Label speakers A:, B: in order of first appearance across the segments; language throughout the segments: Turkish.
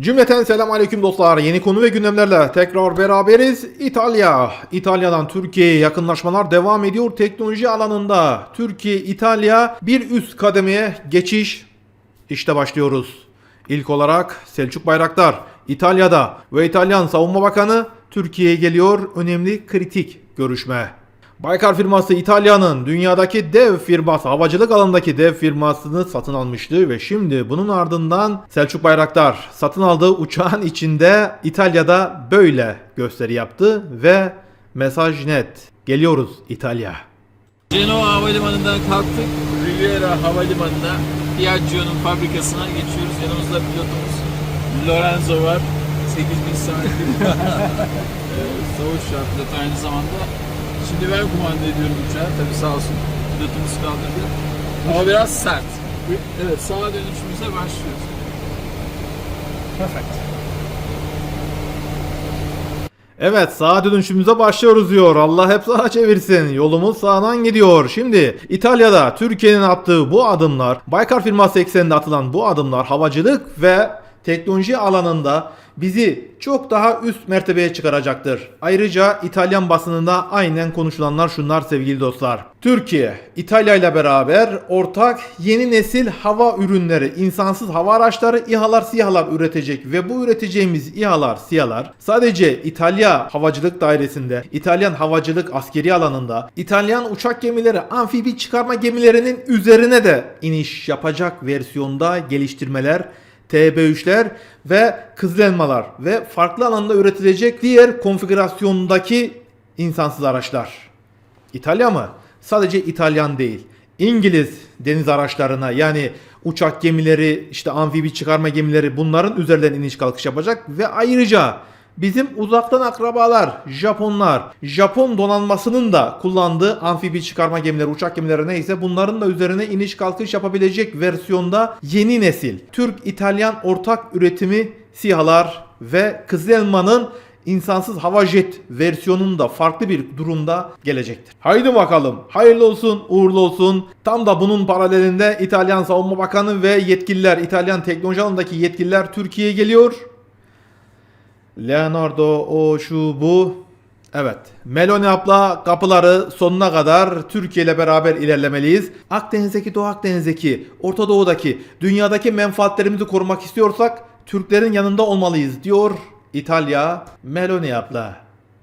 A: Cümleten selam aleyküm dostlar. Yeni konu ve gündemlerle tekrar beraberiz. İtalya. İtalya'dan Türkiye'ye yakınlaşmalar devam ediyor teknoloji alanında. Türkiye, İtalya bir üst kademeye geçiş. İşte başlıyoruz. İlk olarak Selçuk Bayraktar İtalya'da ve İtalyan Savunma Bakanı Türkiye'ye geliyor. Önemli kritik görüşme. Baykar firması İtalya'nın dünyadaki dev firması, havacılık alanındaki dev firmasını satın almıştı ve şimdi bunun ardından Selçuk Bayraktar satın aldığı uçağın içinde İtalya'da böyle gösteri yaptı ve mesaj net. Geliyoruz İtalya.
B: Genoa Havalimanı'ndan kalktık. Riviera Havalimanı'na Piaggio'nun fabrikasına geçiyoruz. Yanımızda pilotumuz Lorenzo var. 8000 saatlik e, savaş pilotu aynı zamanda. Şimdi ben kumanda ediyorum uçağı. Tabii sağ olsun pilotumuz kaldırdı. Ama biraz sert. Evet sağa dönüşümüze başlıyoruz.
A: Evet sağa dönüşümüze başlıyoruz diyor. Allah hep sağa çevirsin. Yolumuz sağdan gidiyor. Şimdi İtalya'da Türkiye'nin attığı bu adımlar, Baykar firması ekseninde atılan bu adımlar havacılık ve teknoloji alanında bizi çok daha üst mertebeye çıkaracaktır. Ayrıca İtalyan basınında aynen konuşulanlar şunlar sevgili dostlar. Türkiye, İtalya ile beraber ortak yeni nesil hava ürünleri, insansız hava araçları, İHA'lar, SİHA'lar üretecek ve bu üreteceğimiz İHA'lar, SİHA'lar sadece İtalya Havacılık Dairesi'nde, İtalyan havacılık askeri alanında, İtalyan uçak gemileri, amfibi çıkarma gemilerinin üzerine de iniş yapacak versiyonda geliştirmeler TB3'ler ve kızıl elmalar ve farklı alanda üretilecek diğer konfigürasyondaki insansız araçlar. İtalya mı? Sadece İtalyan değil. İngiliz deniz araçlarına yani uçak gemileri, işte amfibi çıkarma gemileri bunların üzerinden iniş kalkış yapacak ve ayrıca bizim uzaktan akrabalar Japonlar, Japon donanmasının da kullandığı amfibi çıkarma gemileri, uçak gemileri neyse bunların da üzerine iniş kalkış yapabilecek versiyonda yeni nesil Türk-İtalyan ortak üretimi SİHA'lar ve Kızıl Elma'nın insansız hava jet versiyonunda farklı bir durumda gelecektir. Haydi bakalım. Hayırlı olsun, uğurlu olsun. Tam da bunun paralelinde İtalyan Savunma Bakanı ve yetkililer, İtalyan teknoloji alanındaki yetkililer Türkiye'ye geliyor. Leonardo o şu bu. Evet. Meloni abla kapıları sonuna kadar Türkiye ile beraber ilerlemeliyiz. Akdeniz'deki Doğu Akdeniz'deki, Orta Doğu'daki, dünyadaki menfaatlerimizi korumak istiyorsak Türklerin yanında olmalıyız diyor İtalya. Meloni abla.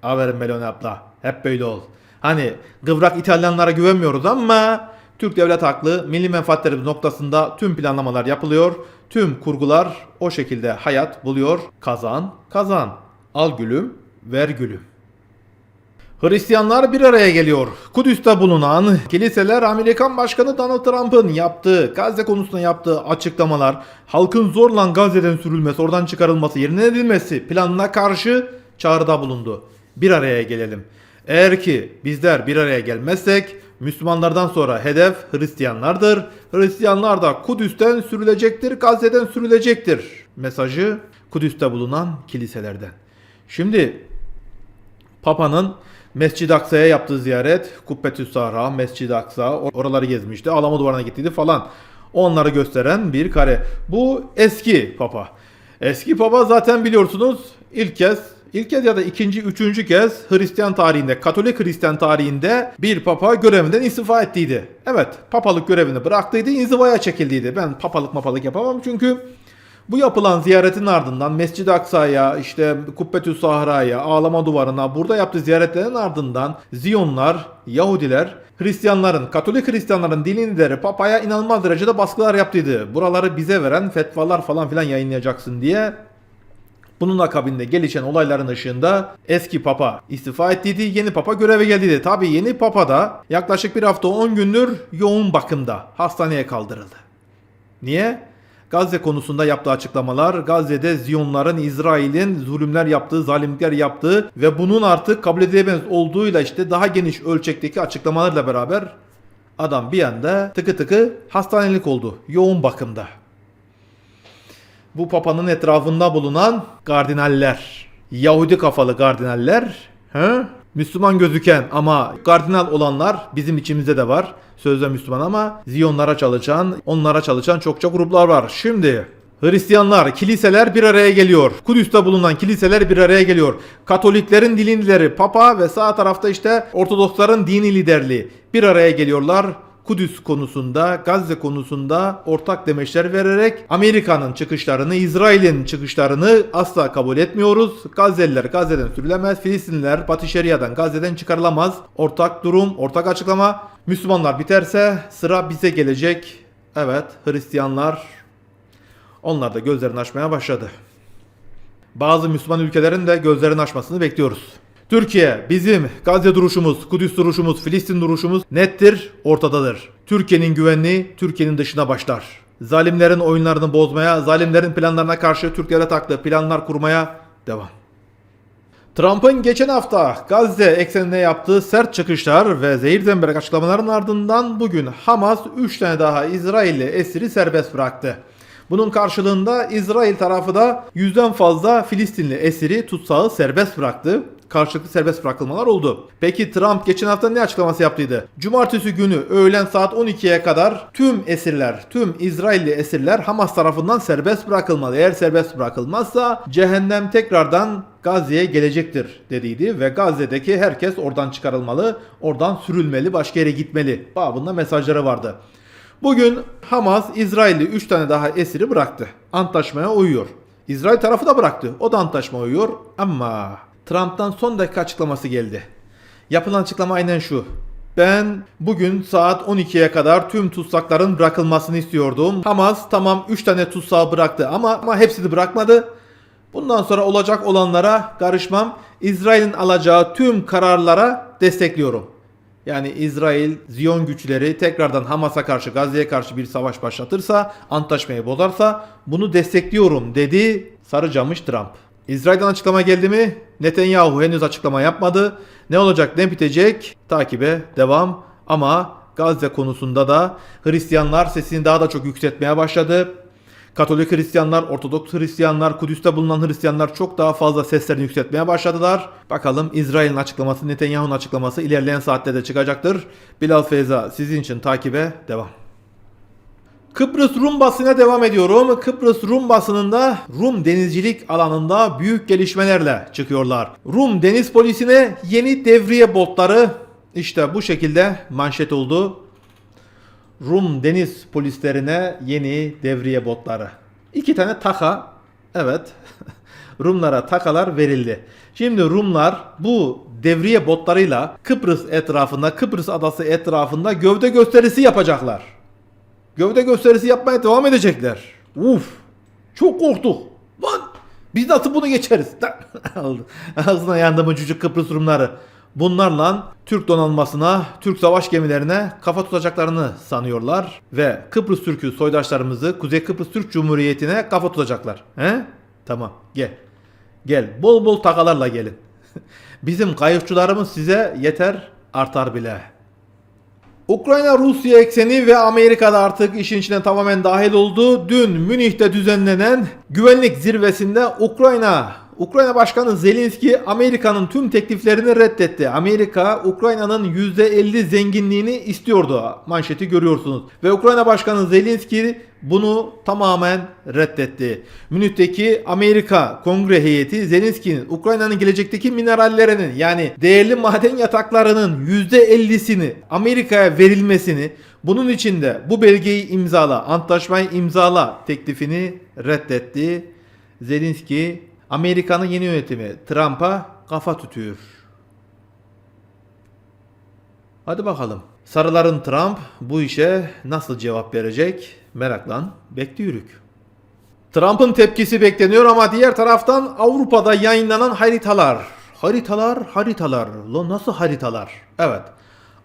A: Aferin Meloni abla. Hep böyle ol. Hani kıvrak İtalyanlara güvenmiyoruz ama Türk devlet haklı, milli menfaatlerimiz noktasında tüm planlamalar yapılıyor. Tüm kurgular o şekilde hayat buluyor. Kazan, kazan. Al gülüm, ver gülüm. Hristiyanlar bir araya geliyor. Kudüs'te bulunan kiliseler Amerikan Başkanı Donald Trump'ın yaptığı Gazze konusunda yaptığı açıklamalar, halkın zorla Gazze'den sürülmesi, oradan çıkarılması, yerine edilmesi planına karşı çağrıda bulundu. Bir araya gelelim. Eğer ki bizler bir araya gelmezsek Müslümanlardan sonra hedef Hristiyanlardır. Hristiyanlar da Kudüs'ten sürülecektir, Gazze'den sürülecektir. Mesajı Kudüs'te bulunan kiliselerden. Şimdi Papa'nın Mescid-i Aksa'ya yaptığı ziyaret, Kubbetü Sahra, Mescid-i Aksa, or- oraları gezmişti, Alama duvarına gittiydi falan. Onları gösteren bir kare. Bu eski Papa. Eski Papa zaten biliyorsunuz ilk kez, ilk kez ya da ikinci, üçüncü kez Hristiyan tarihinde, Katolik Hristiyan tarihinde bir Papa görevinden istifa ettiydi. Evet, papalık görevini bıraktıydı, inzivaya çekildiydi. Ben papalık mapalık yapamam çünkü bu yapılan ziyaretin ardından Mescid-i Aksa'ya, işte Kubbetü Sahra'ya, Ağlama Duvarı'na burada yaptığı ziyaretlerin ardından Ziyonlar, Yahudiler, Hristiyanların, Katolik Hristiyanların dini lideri Papa'ya inanılmaz derecede baskılar yaptıydı. Buraları bize veren fetvalar falan filan yayınlayacaksın diye bunun akabinde gelişen olayların ışığında eski papa istifa ettiydi, yeni papa göreve geldiydi. Tabi yeni papa da yaklaşık bir hafta 10 gündür yoğun bakımda hastaneye kaldırıldı. Niye? Gazze konusunda yaptığı açıklamalar, Gazze'de Ziyonların İsrail'in zulümler yaptığı, zalimlikler yaptığı ve bunun artık kabul edilemez olduğuyla işte daha geniş ölçekteki açıklamalarla beraber adam bir anda tıkı tıkı hastanelik oldu. Yoğun bakımda. Bu papanın etrafında bulunan kardinaller, Yahudi kafalı kardinaller, he? Müslüman gözüken ama kardinal olanlar bizim içimizde de var. Sözde Müslüman ama Ziyonlara çalışan, onlara çalışan çokça gruplar var. Şimdi Hristiyanlar, kiliseler bir araya geliyor. Kudüs'te bulunan kiliseler bir araya geliyor. Katoliklerin din Papa ve sağ tarafta işte Ortodoksların dini liderliği bir araya geliyorlar. Kudüs konusunda, Gazze konusunda ortak demeçler vererek Amerika'nın çıkışlarını, İsrail'in çıkışlarını asla kabul etmiyoruz. Gazze'liler Gazze'den sürülemez, Filistinliler Batı Şeria'dan Gazze'den çıkarılamaz. Ortak durum, ortak açıklama. Müslümanlar biterse sıra bize gelecek. Evet, Hristiyanlar onlar da gözlerini açmaya başladı. Bazı Müslüman ülkelerin de gözlerini açmasını bekliyoruz. Türkiye, bizim Gazze duruşumuz, Kudüs duruşumuz, Filistin duruşumuz nettir, ortadadır. Türkiye'nin güvenliği Türkiye'nin dışına başlar. Zalimlerin oyunlarını bozmaya, zalimlerin planlarına karşı Türklere taktığı planlar kurmaya devam. Trump'ın geçen hafta Gazze eksenine yaptığı sert çıkışlar ve zehir zemberek açıklamaların ardından bugün Hamas 3 tane daha İsrailli esiri serbest bıraktı. Bunun karşılığında İsrail tarafı da yüzden fazla Filistinli esiri tutsağı serbest bıraktı. Karşılıklı serbest bırakılmalar oldu. Peki Trump geçen hafta ne açıklaması yaptıydı? Cumartesi günü öğlen saat 12'ye kadar tüm esirler, tüm İsrailli esirler Hamas tarafından serbest bırakılmalı. Eğer serbest bırakılmazsa cehennem tekrardan Gazze'ye gelecektir dediydi ve Gazze'deki herkes oradan çıkarılmalı, oradan sürülmeli, başka yere gitmeli babında mesajları vardı. Bugün Hamas İsrailli 3 tane daha esiri bıraktı. Antlaşmaya uyuyor. İsrail tarafı da bıraktı. O da antlaşmaya uyuyor ama Trump'tan son dakika açıklaması geldi. Yapılan açıklama aynen şu. Ben bugün saat 12'ye kadar tüm tutsakların bırakılmasını istiyordum. Hamas tamam 3 tane tutsağı bıraktı ama, ama hepsini bırakmadı. Bundan sonra olacak olanlara karışmam. İsrail'in alacağı tüm kararlara destekliyorum. Yani İsrail, Ziyon güçleri tekrardan Hamas'a karşı, Gazze'ye karşı bir savaş başlatırsa, antlaşmayı bozarsa bunu destekliyorum dedi sarı camış Trump. İsrail'den açıklama geldi mi? Netanyahu henüz açıklama yapmadı. Ne olacak ne bitecek? Takibe devam. Ama Gazze konusunda da Hristiyanlar sesini daha da çok yükseltmeye başladı. Katolik Hristiyanlar, Ortodoks Hristiyanlar, Kudüs'te bulunan Hristiyanlar çok daha fazla seslerini yükseltmeye başladılar. Bakalım İsrail'in açıklaması, Netanyahu'nun açıklaması ilerleyen saatlerde çıkacaktır. Bilal Feyza sizin için takibe devam. Kıbrıs Rum basına devam ediyorum. Kıbrıs Rum basınında Rum denizcilik alanında büyük gelişmelerle çıkıyorlar. Rum deniz polisine yeni devriye botları işte bu şekilde manşet oldu. Rum deniz polislerine yeni devriye botları. İki tane taka. Evet. Rumlara takalar verildi. Şimdi Rumlar bu devriye botlarıyla Kıbrıs etrafında, Kıbrıs adası etrafında gövde gösterisi yapacaklar. Gövde gösterisi yapmaya devam edecekler. Uf. Çok korktuk. Lan biz nasıl bunu geçeriz? Ağzına yandı mı cücük Kıbrıs Rumları. Bunlarla Türk donanmasına, Türk savaş gemilerine kafa tutacaklarını sanıyorlar ve Kıbrıs Türk'ü soydaşlarımızı Kuzey Kıbrıs Türk Cumhuriyeti'ne kafa tutacaklar. He? Tamam gel. Gel bol bol takalarla gelin. Bizim kayıkçılarımız size yeter artar bile. Ukrayna Rusya ekseni ve Amerika'da artık işin içine tamamen dahil oldu. Dün Münih'te düzenlenen güvenlik zirvesinde Ukrayna Ukrayna Başkanı Zelenski Amerika'nın tüm tekliflerini reddetti. Amerika Ukrayna'nın %50 zenginliğini istiyordu. Manşeti görüyorsunuz. Ve Ukrayna Başkanı Zelenski bunu tamamen reddetti. Münih'teki Amerika Kongre heyeti Zelenski'nin Ukrayna'nın gelecekteki minerallerinin yani değerli maden yataklarının %50'sini Amerika'ya verilmesini bunun için de bu belgeyi imzala, antlaşmayı imzala teklifini reddetti. Zelenski Amerika'nın yeni yönetimi Trump'a kafa tutuyor. Hadi bakalım. Sarıların Trump bu işe nasıl cevap verecek? Meraklan bekliyoruz. Trump'ın tepkisi bekleniyor ama diğer taraftan Avrupa'da yayınlanan haritalar. Haritalar, haritalar. Lan nasıl haritalar? Evet.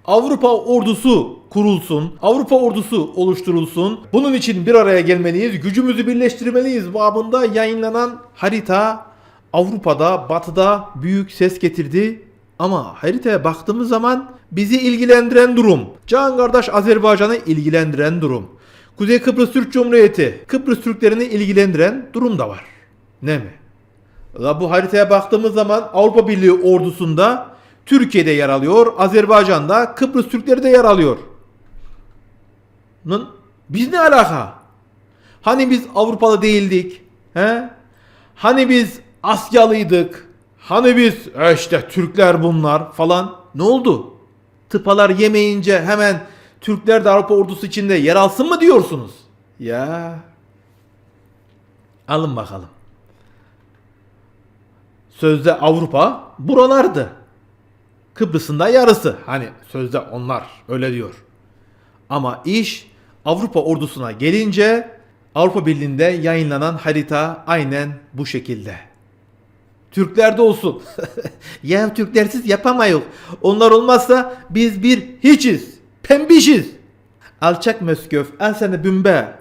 A: Avrupa ordusu kurulsun, Avrupa ordusu oluşturulsun. Bunun için bir araya gelmeliyiz, gücümüzü birleştirmeliyiz babında yayınlanan harita Avrupa'da, Batı'da büyük ses getirdi. Ama haritaya baktığımız zaman bizi ilgilendiren durum, Can kardeş Azerbaycan'ı ilgilendiren durum, Kuzey Kıbrıs Türk Cumhuriyeti, Kıbrıs Türklerini ilgilendiren durum da var. Ne mi? La bu haritaya baktığımız zaman Avrupa Birliği ordusunda Türkiye'de yer alıyor, Azerbaycan'da Kıbrıs Türkleri de yer alıyor. Lan biz ne alaka? Hani biz Avrupalı değildik? He? Hani biz Asyalıydık? Hani biz "E işte Türkler bunlar falan. Ne oldu? Tıpalar yemeyince hemen Türkler de Avrupa ordusu içinde yer alsın mı diyorsunuz? Ya. Alın bakalım. Sözde Avrupa buralardı. Kıbrıs'ın da yarısı. Hani sözde onlar öyle diyor. Ama iş Avrupa ordusuna gelince Avrupa Birliği'nde yayınlanan harita aynen bu şekilde. Türklerde olsun. ya Türklersiz yapamayız. Onlar olmazsa biz bir hiçiz. Pembişiz. Alçak Mösköv. Al seni bümbe.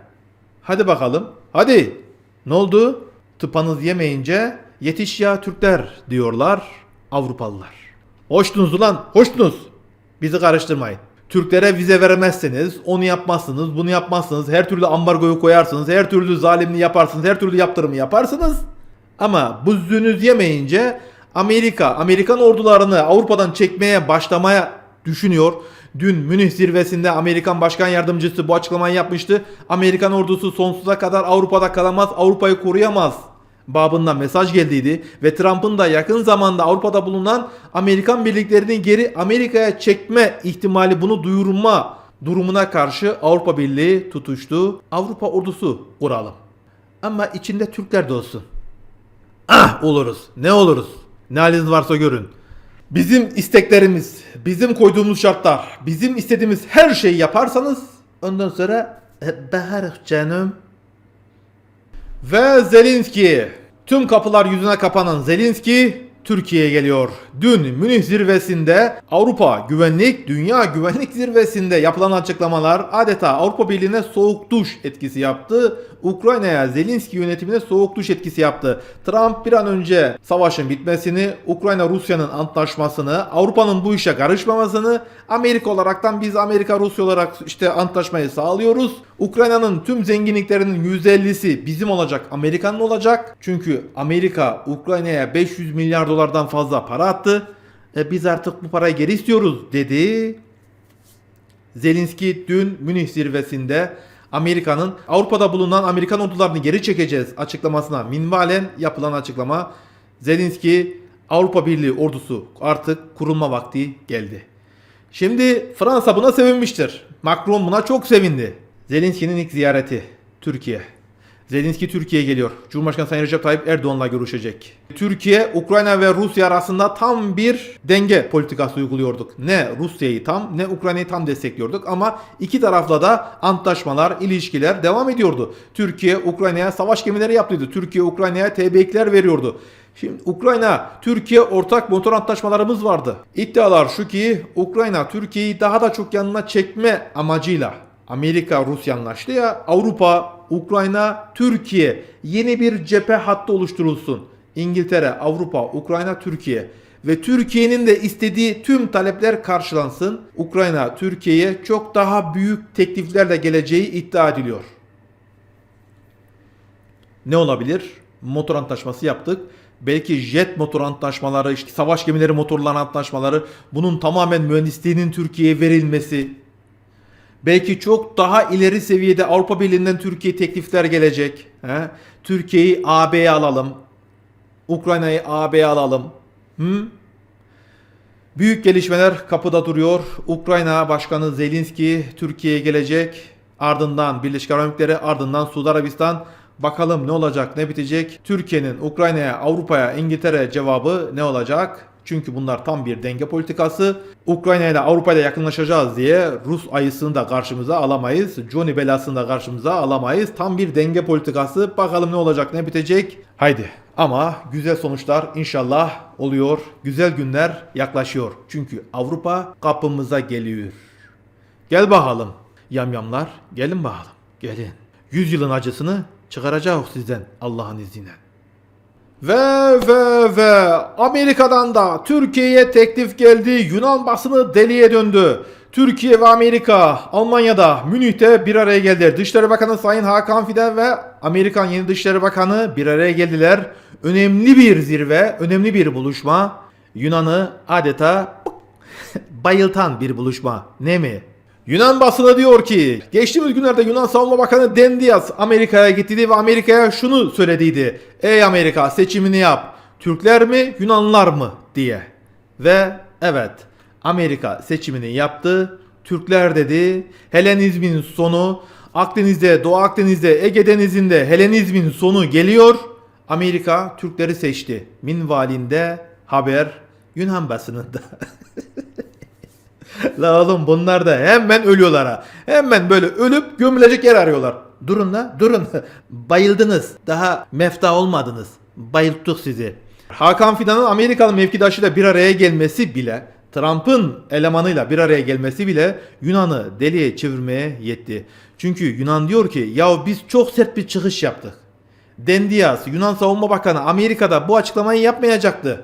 A: Hadi bakalım. Hadi. Ne oldu? Tıpanız yemeyince yetiş ya Türkler diyorlar Avrupalılar. Hoştunuz ulan. Hoştunuz. Bizi karıştırmayın. Türklere vize veremezseniz, onu yapmazsınız, bunu yapmazsınız, her türlü ambargoyu koyarsınız, her türlü zalimliği yaparsınız, her türlü yaptırımı yaparsınız. Ama bu zünüz yemeyince Amerika, Amerikan ordularını Avrupa'dan çekmeye başlamaya düşünüyor. Dün Münih zirvesinde Amerikan Başkan Yardımcısı bu açıklamayı yapmıştı. Amerikan ordusu sonsuza kadar Avrupa'da kalamaz, Avrupa'yı koruyamaz babından mesaj geldiydi ve Trump'ın da yakın zamanda Avrupa'da bulunan Amerikan birliklerini geri Amerika'ya çekme ihtimali bunu duyurma durumuna karşı Avrupa Birliği tutuştu. Avrupa ordusu kuralım. Ama içinde Türkler de olsun. Ah oluruz. Ne oluruz? Ne haliniz varsa görün. Bizim isteklerimiz, bizim koyduğumuz şartlar, bizim istediğimiz her şeyi yaparsanız ondan sonra e, canım. Ve Zelenski. Tüm kapılar yüzüne kapanan Zelenski Türkiye'ye geliyor. Dün Münih zirvesinde Avrupa Güvenlik, Dünya Güvenlik Zirvesi'nde yapılan açıklamalar adeta Avrupa Birliği'ne soğuk duş etkisi yaptı. Ukrayna'ya Zelenski yönetimine soğuk duş etkisi yaptı. Trump bir an önce savaşın bitmesini, Ukrayna-Rusya'nın antlaşmasını, Avrupa'nın bu işe karışmamasını, Amerika olaraktan biz Amerika Rusya olarak işte antlaşmayı sağlıyoruz. Ukrayna'nın tüm zenginliklerinin %50'si bizim olacak, Amerika'nın olacak. Çünkü Amerika Ukrayna'ya 500 milyar dolardan fazla para attı. E, biz artık bu parayı geri istiyoruz dedi. Zelenski dün Münih zirvesinde Amerika'nın Avrupa'da bulunan Amerikan ordularını geri çekeceğiz açıklamasına minvalen yapılan açıklama. Zelenski Avrupa Birliği ordusu artık kurulma vakti geldi. Şimdi Fransa buna sevinmiştir. Macron buna çok sevindi. Zelenski'nin ilk ziyareti Türkiye. Zelenski Türkiye'ye geliyor. Cumhurbaşkanı Sayın Recep Tayyip Erdoğan'la görüşecek. Türkiye, Ukrayna ve Rusya arasında tam bir denge politikası uyguluyorduk. Ne Rusya'yı tam ne Ukrayna'yı tam destekliyorduk ama iki tarafla da antlaşmalar, ilişkiler devam ediyordu. Türkiye Ukrayna'ya savaş gemileri yaptıydı. Türkiye Ukrayna'ya TB2'ler veriyordu. Şimdi Ukrayna, Türkiye ortak motor antlaşmalarımız vardı. İddialar şu ki Ukrayna Türkiye'yi daha da çok yanına çekme amacıyla Amerika Rusya anlaştı ya Avrupa, Ukrayna, Türkiye yeni bir cephe hattı oluşturulsun. İngiltere, Avrupa, Ukrayna, Türkiye ve Türkiye'nin de istediği tüm talepler karşılansın. Ukrayna Türkiye'ye çok daha büyük tekliflerle geleceği iddia ediliyor. Ne olabilir? Motor antlaşması yaptık. Belki jet motor antlaşmaları, işte savaş gemileri motorları antlaşmaları, bunun tamamen mühendisliğinin Türkiye'ye verilmesi. Belki çok daha ileri seviyede Avrupa Birliği'nden Türkiye teklifler gelecek. He? Türkiye'yi AB'ye alalım. Ukrayna'yı AB'ye alalım. Hı? Büyük gelişmeler kapıda duruyor. Ukrayna Başkanı Zelenski Türkiye'ye gelecek. Ardından Birleşik Arap Emirlikleri, ardından Suudi Arabistan. Bakalım ne olacak, ne bitecek? Türkiye'nin Ukrayna'ya, Avrupa'ya, İngiltere cevabı ne olacak? Çünkü bunlar tam bir denge politikası. Ukrayna ile Avrupa ile yakınlaşacağız diye Rus ayısını da karşımıza alamayız. Johnny belasını da karşımıza alamayız. Tam bir denge politikası. Bakalım ne olacak, ne bitecek? Haydi. Ama güzel sonuçlar inşallah oluyor. Güzel günler yaklaşıyor. Çünkü Avrupa kapımıza geliyor. Gel bakalım. Yamyamlar gelin bakalım. Gelin. Yüzyılın acısını çıkaracağız sizden Allah'ın izniyle. Ve ve ve Amerika'dan da Türkiye'ye teklif geldi. Yunan basını deliye döndü. Türkiye ve Amerika Almanya'da Münih'te bir araya geldiler. Dışişleri Bakanı Sayın Hakan Fidan ve Amerikan yeni Dışişleri Bakanı bir araya geldiler. Önemli bir zirve, önemli bir buluşma. Yunan'ı adeta bayıltan bir buluşma. Ne mi? Yunan basını diyor ki geçtiğimiz günlerde Yunan Savunma Bakanı Dendias Amerika'ya gittiydi ve Amerika'ya şunu söylediydi. Ey Amerika seçimini yap. Türkler mi Yunanlılar mı diye. Ve evet Amerika seçimini yaptı. Türkler dedi. Helenizmin sonu Akdeniz'de, Doğu Akdeniz'de, Ege Denizi'nde Helenizmin sonu geliyor. Amerika Türkleri seçti. Minvalinde haber Yunan basınında. La oğlum bunlar da hemen ölüyorlar ha. Hemen böyle ölüp gömülecek yer arıyorlar. Durun la durun. Bayıldınız. Daha mefta olmadınız. Bayılttık sizi. Hakan Fidan'ın Amerikalı mevkidaşıyla bir araya gelmesi bile Trump'ın elemanıyla bir araya gelmesi bile Yunan'ı deliye çevirmeye yetti. Çünkü Yunan diyor ki ya biz çok sert bir çıkış yaptık. Dendias, Yunan Savunma Bakanı Amerika'da bu açıklamayı yapmayacaktı.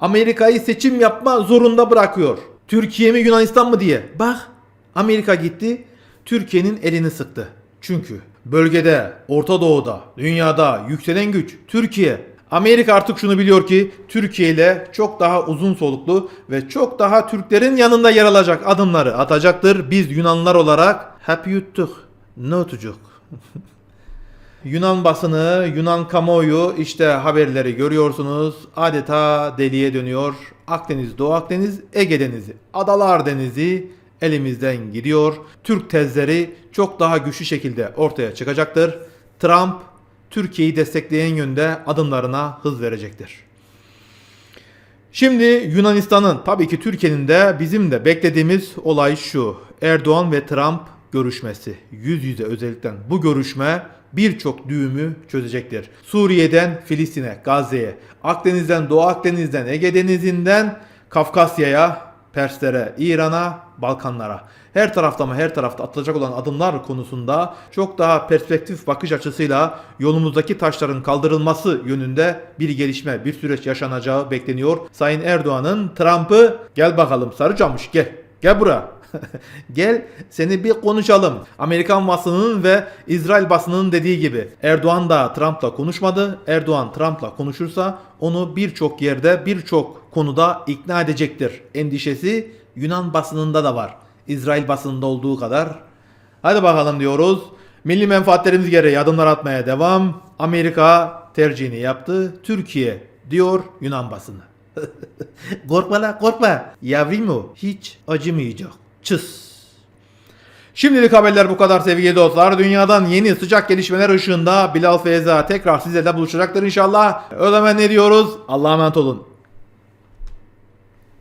A: Amerika'yı seçim yapma zorunda bırakıyor. Türkiye mi Yunanistan mı diye. Bak Amerika gitti Türkiye'nin elini sıktı. Çünkü bölgede, Orta Doğu'da, dünyada yükselen güç Türkiye. Amerika artık şunu biliyor ki Türkiye ile çok daha uzun soluklu ve çok daha Türklerin yanında yer alacak adımları atacaktır. Biz Yunanlılar olarak hep yuttuk. Ne tutuk? Yunan basını, Yunan kamuoyu işte haberleri görüyorsunuz. Adeta deliye dönüyor. Akdeniz, Doğu Akdeniz, Ege Denizi, Adalar Denizi elimizden gidiyor. Türk tezleri çok daha güçlü şekilde ortaya çıkacaktır. Trump Türkiye'yi destekleyen yönde adımlarına hız verecektir. Şimdi Yunanistan'ın tabii ki Türkiye'nin de bizim de beklediğimiz olay şu. Erdoğan ve Trump görüşmesi. Yüz yüze özellikle bu görüşme birçok düğümü çözecektir. Suriye'den Filistin'e, Gazze'ye, Akdeniz'den Doğu Akdeniz'den, Ege Denizi'nden Kafkasya'ya, Perslere, İran'a, Balkanlara. Her tarafta mı her tarafta atılacak olan adımlar konusunda çok daha perspektif bakış açısıyla yolumuzdaki taşların kaldırılması yönünde bir gelişme, bir süreç yaşanacağı bekleniyor. Sayın Erdoğan'ın Trump'ı gel bakalım sarıcamış gel. Gel bura. Gel seni bir konuşalım. Amerikan basınının ve İsrail basınının dediği gibi Erdoğan da Trump'la konuşmadı. Erdoğan Trump'la konuşursa onu birçok yerde birçok konuda ikna edecektir. Endişesi Yunan basınında da var. İsrail basınında olduğu kadar. Hadi bakalım diyoruz. Milli menfaatlerimiz gereği adımlar atmaya devam. Amerika tercihini yaptı. Türkiye diyor Yunan basını. korkma la korkma. Yavrum o hiç acımayacak. Çıs. Şimdilik haberler bu kadar sevgili dostlar. Dünyadan yeni sıcak gelişmeler ışığında Bilal Feyza tekrar sizlerle buluşacaktır inşallah. Zaman ne diyoruz? Allah'a emanet olun.